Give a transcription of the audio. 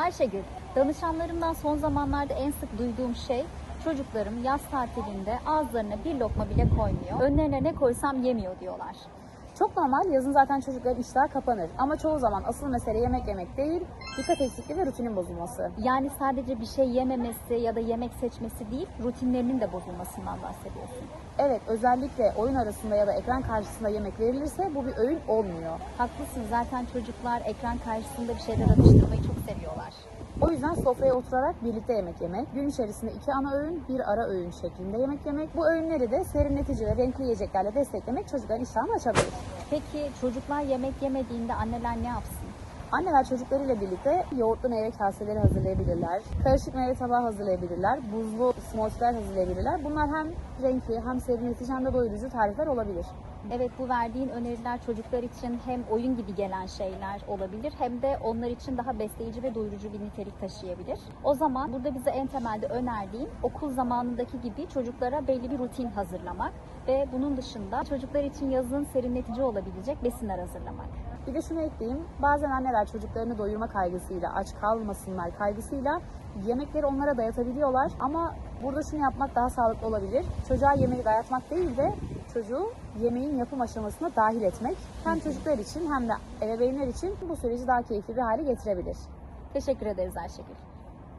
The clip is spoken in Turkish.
Ayşegül, danışanlarımdan son zamanlarda en sık duyduğum şey çocuklarım yaz tatilinde ağızlarına bir lokma bile koymuyor. Önlerine ne koysam yemiyor diyorlar. Çok normal yazın zaten çocukların iştahı kapanır. Ama çoğu zaman asıl mesele yemek yemek değil, dikkat eksikliği ve rutinin bozulması. Yani sadece bir şey yememesi ya da yemek seçmesi değil, rutinlerinin de bozulmasından bahsediyorsun. Evet özellikle oyun arasında ya da ekran karşısında yemek verilirse bu bir öğün olmuyor. Haklısın zaten çocuklar ekran karşısında bir şeyler atıştırmayı çok seviyorlar. O yüzden sofraya oturarak birlikte yemek yemek, gün içerisinde iki ana öğün, bir ara öğün şeklinde yemek yemek. Bu öğünleri de serinletici ve renkli yiyeceklerle desteklemek çocukların iştahını açabilir. Peki çocuklar yemek yemediğinde anneler ne yapsın? Anneler çocuklarıyla birlikte yoğurtlu meyve kaseleri hazırlayabilirler, karışık meyve tabağı hazırlayabilirler, buzlu smoothie'ler hazırlayabilirler. Bunlar hem renkli hem serinletici hem de doyurucu tarifler olabilir. Evet bu verdiğin öneriler çocuklar için hem oyun gibi gelen şeyler olabilir hem de onlar için daha besleyici ve doyurucu bir nitelik taşıyabilir. O zaman burada bize en temelde önerdiğin okul zamanındaki gibi çocuklara belli bir rutin hazırlamak ve bunun dışında çocuklar için yazın serinletici olabilecek besinler hazırlamak. Bir de şunu ekleyeyim. Bazen anneler çocuklarını doyurma kaygısıyla, aç kalmasınlar kaygısıyla yemekleri onlara dayatabiliyorlar. Ama burada şunu yapmak daha sağlıklı olabilir. Çocuğa yemeği dayatmak değil de çocuğu yemeğin yapım aşamasına dahil etmek hem çocuklar için hem de ebeveynler için bu süreci daha keyifli bir hale getirebilir. Teşekkür ederiz Ayşegül.